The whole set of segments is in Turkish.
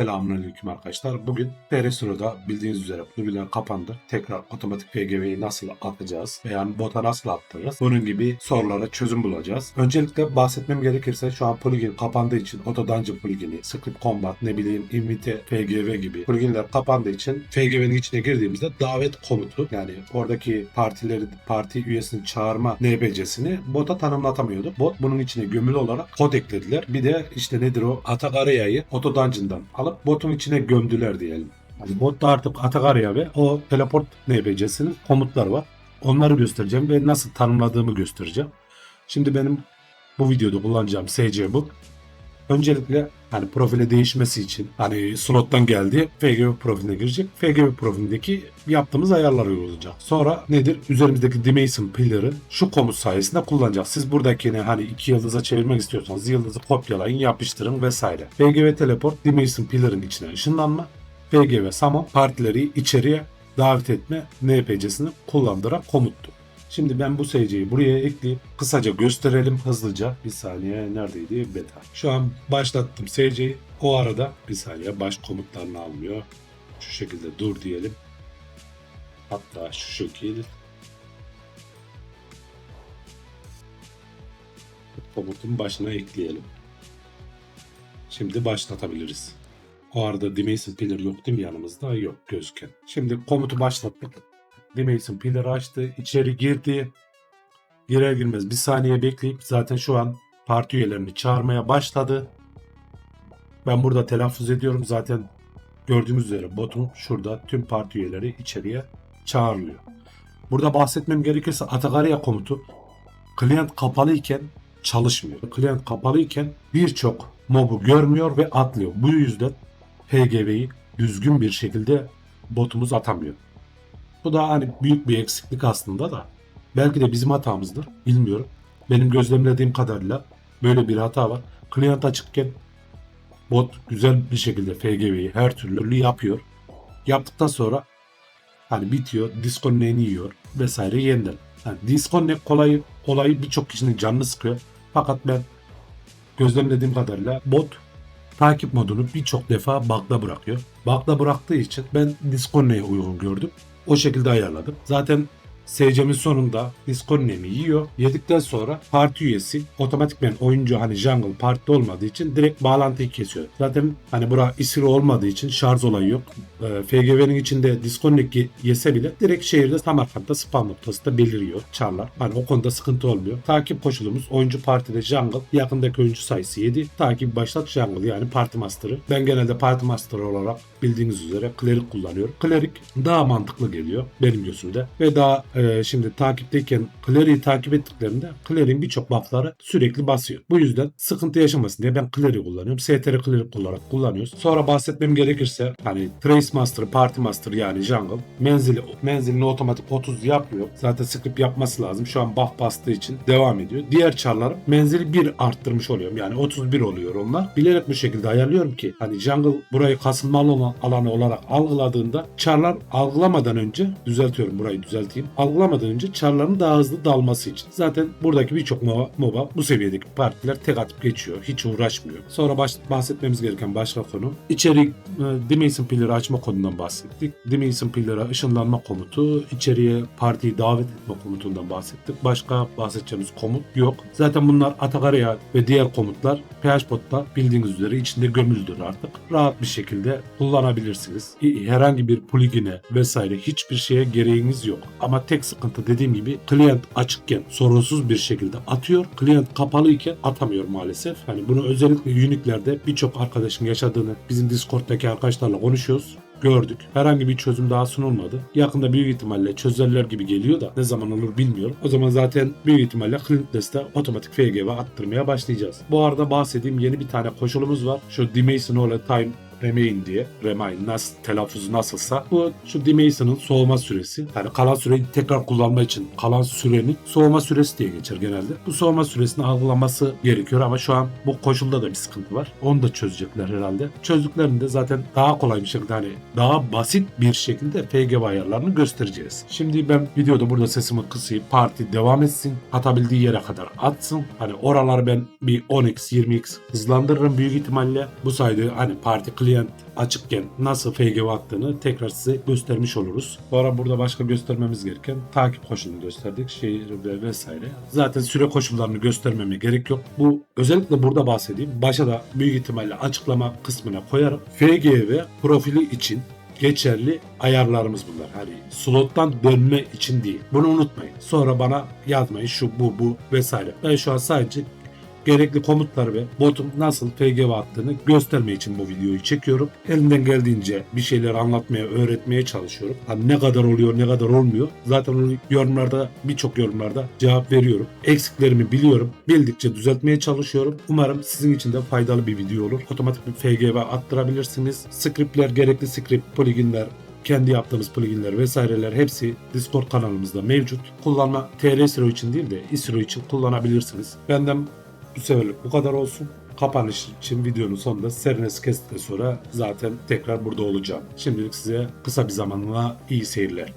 Selamünaleyküm arkadaşlar. Bugün TR bildiğiniz üzere pluginler kapandı. Tekrar otomatik PGV'yi nasıl atacağız veya bota nasıl attırırız? Bunun gibi sorulara çözüm bulacağız. Öncelikle bahsetmem gerekirse şu an plugin kapandığı için Auto Dungeon plugini, Script Combat, ne bileyim Invite, FGV gibi pluginler kapandığı için FGV'nin içine girdiğimizde davet komutu yani oradaki partileri, parti üyesini çağırma NPC'sini bota tanımlatamıyorduk. Bot bunun içine gömülü olarak kod eklediler. Bir de işte nedir o Atagaraya'yı Auto Dungeon'dan alıp botun içine gömdüler diyelim. Yani botta artık Atagarya ve o teleport NPC'sinin komutları var. Onları göstereceğim ve nasıl tanımladığımı göstereceğim. Şimdi benim bu videoda kullanacağım SC bu. Öncelikle hani profile değişmesi için hani slottan geldi FGV profiline girecek. FGV profilindeki yaptığımız ayarları uygulayacak. Sonra nedir? Üzerimizdeki Dimension Pillar'ı şu komut sayesinde kullanacağız. Siz buradakini hani iki yıldıza çevirmek istiyorsanız yıldızı kopyalayın, yapıştırın vesaire. FGV Teleport Dimension Pillar'ın içine ışınlanma. FGV Summon partileri içeriye davet etme NPC'sini kullandıran komuttu. Şimdi ben bu SC'yi buraya ekleyip kısaca gösterelim hızlıca. Bir saniye neredeydi? Beta. Şu an başlattım SC'yi. O arada bir saniye baş komutlarını almıyor. Şu şekilde dur diyelim. Hatta şu şekil. Komutun başına ekleyelim. Şimdi başlatabiliriz. O arada Dimension Pillar yok değil mi yanımızda? Yok gözüken. Şimdi komutu başlattık. Dimension Pillar'ı açtı. içeri girdi. Girer girmez bir saniye bekleyip zaten şu an parti üyelerini çağırmaya başladı. Ben burada telaffuz ediyorum. Zaten gördüğümüz üzere botun şurada tüm parti üyeleri içeriye çağrılıyor. Burada bahsetmem gerekirse Atagarya komutu klient kapalı iken çalışmıyor. Klient kapalı iken birçok mobu görmüyor ve atlıyor. Bu yüzden PGV'yi düzgün bir şekilde botumuz atamıyor. Bu da hani büyük bir eksiklik aslında da. Belki de bizim hatamızdır. Bilmiyorum. Benim gözlemlediğim kadarıyla böyle bir hata var. Klient açıkken bot güzel bir şekilde FGV'yi her türlü yapıyor. Yaptıktan sonra hani bitiyor, disconnect'ini yiyor vesaire yeniden. Yani disconnect kolayı, olayı birçok kişinin canını sıkıyor. Fakat ben gözlemlediğim kadarıyla bot takip modunu birçok defa bug'da bırakıyor. Bug'da bıraktığı için ben disconnect'e uygun gördüm. O şekilde ayarladım. Zaten SC'min sonunda Disconnect'imi yiyor. Yedikten sonra parti üyesi otomatikmen oyuncu hani jungle partide olmadığı için direkt bağlantıyı kesiyor. Zaten hani bura isiri olmadığı için şarj olayı yok. Ee, FGV'nin içinde disconnect ye- yese bile direkt şehirde Samarkand'da spam noktası da beliriyor. Çarlar. Hani o konuda sıkıntı olmuyor. Takip koşulumuz oyuncu partide jungle. Yakındaki oyuncu sayısı 7. Takip başlat jungle yani parti master'ı. Ben genelde parti master olarak bildiğiniz üzere cleric kullanıyorum. Cleric daha mantıklı geliyor benim gözümde. Ve daha e, şimdi takipteyken Cleric'i takip ettiklerinde Cleric'in birçok buff'ları sürekli basıyor. Bu yüzden sıkıntı yaşamasın diye ben Cleric kullanıyorum. STR Cleric olarak kullanıyoruz. Sonra bahsetmem gerekirse hani Trace Master, Party Master yani Jungle menzili menzilini otomatik 30 yapıyor. Zaten script yapması lazım. Şu an buff bastığı için devam ediyor. Diğer çarlarım menzili 1 arttırmış oluyorum. Yani 31 oluyor onlar. Bilerek bu şekilde ayarlıyorum ki hani Jungle burayı kasılmalı olan alanı olarak algıladığında çarlar algılamadan önce düzeltiyorum burayı düzelteyim. Algılamadan önce çarların daha hızlı dalması için. Zaten buradaki birçok MOBA, MOBA bu seviyedeki partiler tek atıp geçiyor. Hiç uğraşmıyor. Sonra baş, bahsetmemiz gereken başka konu. İçeri e, Dimension Pillar'ı açma kodundan bahsettik. Dimension Pillar'a ışınlanma komutu, içeriye partiyi davet etme komutundan bahsettik. Başka bahsedeceğimiz komut yok. Zaten bunlar Atagarya ve diğer komutlar PHBot'ta bildiğiniz üzere içinde gömüldür artık. Rahat bir şekilde kullanabilirsiniz. Herhangi bir plugin'e vesaire hiçbir şeye gereğiniz yok. Ama tek sıkıntı dediğim gibi client açıkken sorunsuz bir şekilde atıyor. Client kapalı iken atamıyor maalesef. Hani bunu özellikle Unique'lerde birçok arkadaşın yaşadığını bizim Discord'daki arkadaşlarla konuşuyoruz gördük. Herhangi bir çözüm daha sunulmadı. Yakında büyük ihtimalle çözerler gibi geliyor da ne zaman olur bilmiyorum. O zaman zaten büyük ihtimalle Clint'les'te otomatik FGV attırmaya başlayacağız. Bu arada bahsedeyim yeni bir tane koşulumuz var. Şu Dimension All Time Remain diye. Remain nasıl telaffuzu nasılsa. Bu şu Dimension'ın soğuma süresi. Yani kalan süreyi tekrar kullanma için kalan sürenin soğuma süresi diye geçer genelde. Bu soğuma süresini algılaması gerekiyor ama şu an bu koşulda da bir sıkıntı var. Onu da çözecekler herhalde. Çözdüklerinde zaten daha kolay bir şekilde hani daha basit bir şekilde FGV ayarlarını göstereceğiz. Şimdi ben videoda burada sesimi kısayım. Parti devam etsin. Atabildiği yere kadar atsın. Hani oraları ben bir 10x 20x hızlandırırım büyük ihtimalle. Bu sayede hani parti clear klient açıkken nasıl FGV attığını tekrar size göstermiş oluruz. Bu ara burada başka göstermemiz gereken takip koşulunu gösterdik. Şehir ve vesaire. Zaten süre koşullarını göstermeme gerek yok. Bu özellikle burada bahsedeyim. Başa da büyük ihtimalle açıklama kısmına koyarım. FGV profili için geçerli ayarlarımız bunlar. Hani slottan dönme için değil. Bunu unutmayın. Sonra bana yazmayın şu bu bu vesaire. Ben şu an sadece gerekli komutları ve botun nasıl FGV attığını göstermek için bu videoyu çekiyorum. Elimden geldiğince bir şeyler anlatmaya, öğretmeye çalışıyorum. Hani ne kadar oluyor, ne kadar olmuyor. Zaten onu yorumlarda, birçok yorumlarda cevap veriyorum. Eksiklerimi biliyorum. Bildikçe düzeltmeye çalışıyorum. Umarım sizin için de faydalı bir video olur. Otomatik bir FGV attırabilirsiniz. Scriptler, gerekli script, pluginler, kendi yaptığımız pluginler vesaireler hepsi Discord kanalımızda mevcut. Kullanma TR ISRO için değil de ISRO için kullanabilirsiniz. Benden bu seferlik bu kadar olsun. Kapanış için videonun sonunda Sernes kestikten sonra zaten tekrar burada olacağım. Şimdilik size kısa bir zamanla iyi seyirler.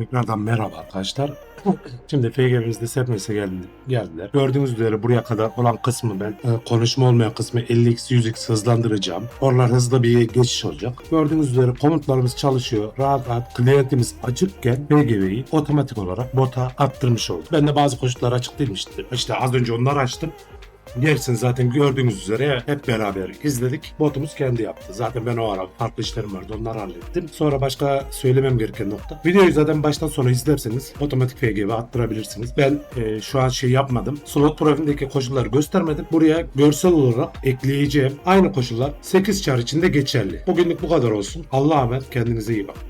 Tekrardan merhaba arkadaşlar. Şimdi FGV'mizde Sernes'e geldi, geldiler. Gördüğünüz üzere buraya kadar olan kısmı ben e, konuşma olmayan kısmı 50x 100x hızlandıracağım. Oralar hızlı bir geçiş olacak. Gördüğünüz üzere komutlarımız çalışıyor. Rahat rahat klientimiz açıkken FGV'yi otomatik olarak bota attırmış oldu. Ben de bazı koşullar açık değilmişti. İşte az önce onları açtım. Gerisini zaten gördüğünüz üzere hep beraber izledik. Botumuz kendi yaptı. Zaten ben o ara farklı işlerim vardı onları hallettim. Sonra başka söylemem gereken nokta. Videoyu zaten baştan sona izlerseniz otomatik FGV attırabilirsiniz. Ben e, şu an şey yapmadım. Slot profilindeki koşulları göstermedim. Buraya görsel olarak ekleyeceğim. Aynı koşullar 8 çar içinde geçerli. Bugünlük bu kadar olsun. Allah'a emanet kendinize iyi bakın.